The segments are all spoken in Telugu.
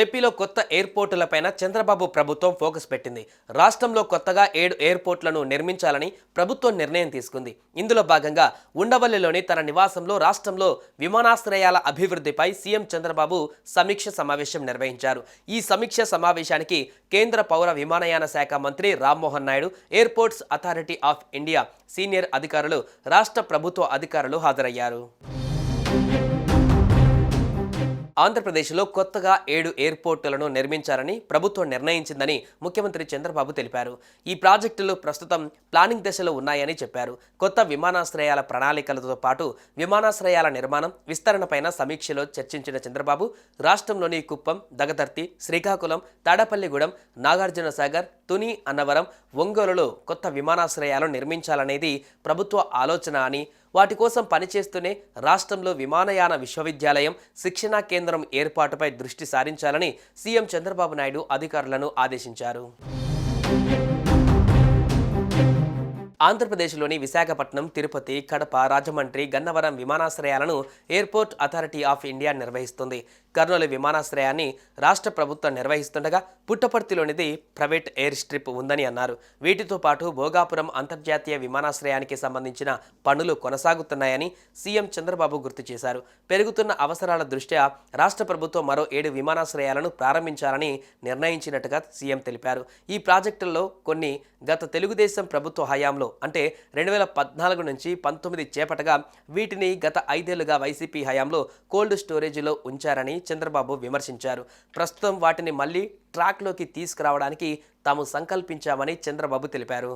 ఏపీలో కొత్త ఎయిర్పోర్టులపైన చంద్రబాబు ప్రభుత్వం ఫోకస్ పెట్టింది. రాష్ట్రంలో కొత్తగా ఏడు ఎయిర్పోర్ట్లను నిర్మించాలని ప్రభుత్వం నిర్ణయం తీసుకుంది. ఇందులో భాగంగా ఉండవల్లిలోని తన నివాసంలో రాష్ట్రంలో విమానాశ్రయాల అభివృద్ధిపై సీఎం చంద్రబాబు సమీక్ష సమావేశం నిర్వహించారు. ఈ సమీక్ష సమావేశానికి కేంద్ర పౌర విమానయాన శాఖ మంత్రి Rammohan Naidu airports authority of India senior అధికారులు రాష్ట్ర ప్రభుత్వ అధికారులు హాజరయ్యారు. ఆంధ్రప్రదేశ్లో కొత్తగా ఏడు ఎయిర్పోర్టులను నిర్మించాలని ప్రభుత్వం నిర్ణయించిందని ముఖ్యమంత్రి చంద్రబాబు తెలిపారు. ఈ ప్రాజెక్టులు ప్రస్తుతం ప్లానింగ్ దశలో ఉన్నాయని చెప్పారు. కొత్త విమానాశ్రయాల ప్రణాళికలతో పాటు విమానాశ్రయాల నిర్మాణం విస్తరణపైన సమీక్షలో చర్చించిన చంద్రబాబు రాష్ట్రంలోని కుప్పం దగదర్తి శ్రీకాకుళం తాడపల్లిగూడెం నాగార్జున సాగర్ తుని అన్నవరం ఒంగోలులో కొత్త విమానాశ్రయాలు నిర్మించాలనేది ప్రభుత్వ ఆలోచన అని వాటి కోసం పనిచేస్తూనే రాష్ట్రంలో విమానయాన విశ్వవిద్యాలయం శిక్షణా కేంద్రం ఏర్పాటుపై దృష్టి సారించాలని సీఎం చంద్రబాబు నాయుడు అధికారులను ఆదేశించారు. ఆంధ్రప్రదేశ్లోని విశాఖపట్నం తిరుపతి కడప రాజమండ్రి గన్నవరం విమానాశ్రయాలను ఎయిర్పోర్ట్ అథారిటీ ఆఫ్ ఇండియా నిర్వహిస్తుంది. కర్నూలు విమానాశ్రయాన్ని రాష్ట్ర ప్రభుత్వం నిర్వహిస్తుండగా పుట్టపర్తిలోనిది ప్రైవేట్ ఎయిర్ స్ట్రిప్ ఉందని అన్నారు. వీటితో పాటు భోగాపురం అంతర్జాతీయ విమానాశ్రయానికి సంబంధించిన పనులు కొనసాగుతున్నాయని సీఎం చంద్రబాబు గుర్తు చేశారు. పెరుగుతున్న అవసరాల దృష్ట్యా రాష్ట్ర ప్రభుత్వం మరో ఏడు విమానాశ్రయాలను ప్రారంభించాలని నిర్ణయించినట్టుగా సీఎం తెలిపారు. ఈ ప్రాజెక్టుల్లో కొన్ని గత తెలుగుదేశం ప్రభుత్వ హయాంలో అంటే రెండు వేల పద్నాలుగు నుంచి పంతొమ్మిది చేపటగా వీటిని గత ఐదేళ్ళుగా వైసీపీ హయాంలో కోల్డ్ స్టోరేజీలో ఉంచారని చంద్రబాబు విమర్శించారు. ప్రస్తుతం వాటిని మళ్ళీ ట్రాక్లోకి తీసుకురావడానికి తాము సంకల్పించామని చంద్రబాబు తెలిపారు.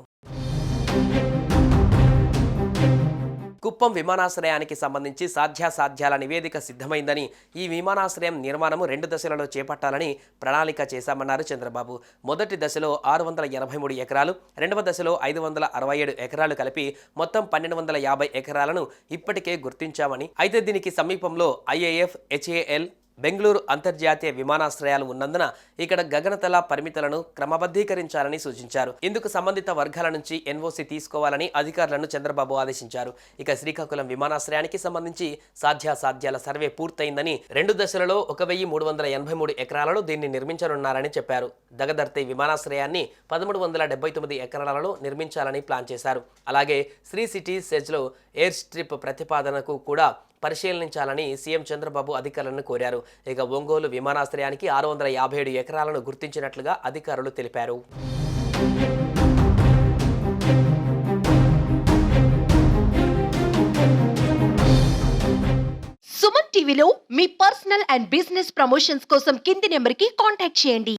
కుప్పం విమానాశ్రయానికి సంబంధించి సాధ్యాసాధ్యాల నివేదిక సిద్ధమైందని ఈ విమానాశ్రయం నిర్మాణము రెండు దశలలో చేపట్టాలని ప్రణాళిక చేశామన్నారు చంద్రబాబు. మొదటి దశలో ఆరు వందల ఎనభై మూడు ఎకరాలు రెండవ దశలో ఐదు వందల అరవై ఏడు ఎకరాలు కలిపి మొత్తం పన్నెండు వందల యాభై ఎకరాలను ఇప్పటికే గుర్తించామని అయితే దీనికి సమీపంలో ఐఏఎఫ్ హెచ్ఏఎల్ బెంగళూరు అంతర్జాతీయ విమానాశ్రయాలు ఉన్నందున ఇక్కడ గగనతల పరిమితులను క్రమబద్ధీకరించాలని సూచించారు. ఇందుకు సంబంధిత వర్గాల నుంచి ఎన్ఓసి తీసుకోవాలని అధికారులను చంద్రబాబు ఆదేశించారు. ఇక శ్రీకాకుళం విమానాశ్రయానికి సంబంధించి సాధ్యాసాధ్యాల సర్వే పూర్తయిందని రెండు దశలలో ఒక వెయ్యి మూడు వందల ఎనభై మూడు ఎకరాలలో దీన్ని నిర్మించనున్నారని చెప్పారు. దగదర్తి విమానాశ్రయాన్ని పదమూడు వందల డెబ్బై తొమ్మిది ఎకరాలలో నిర్మించాలని ప్లాన్ చేశారు. అలాగే శ్రీ సిటీ సెజ్లో ఎయిర్ స్ట్రిప్ ప్రతిపాదనకు కూడా పరిశీలించాలని సీఎం చంద్రబాబు అధికారులను కోరారు. ఇక ఒంగోలు విమానాశ్రయానికి ఆరు వందల యాభై ఏడు ఎకరాలను గుర్తించినట్లుగా అధికారులు తెలిపారు. సుమన్ టీవీలో మీ పర్సనల్ అండ్ బిజినెస్ ప్రమోషన్స్ కోసం కింది నెంబర్కి కాంటాక్ట్ చేయండి.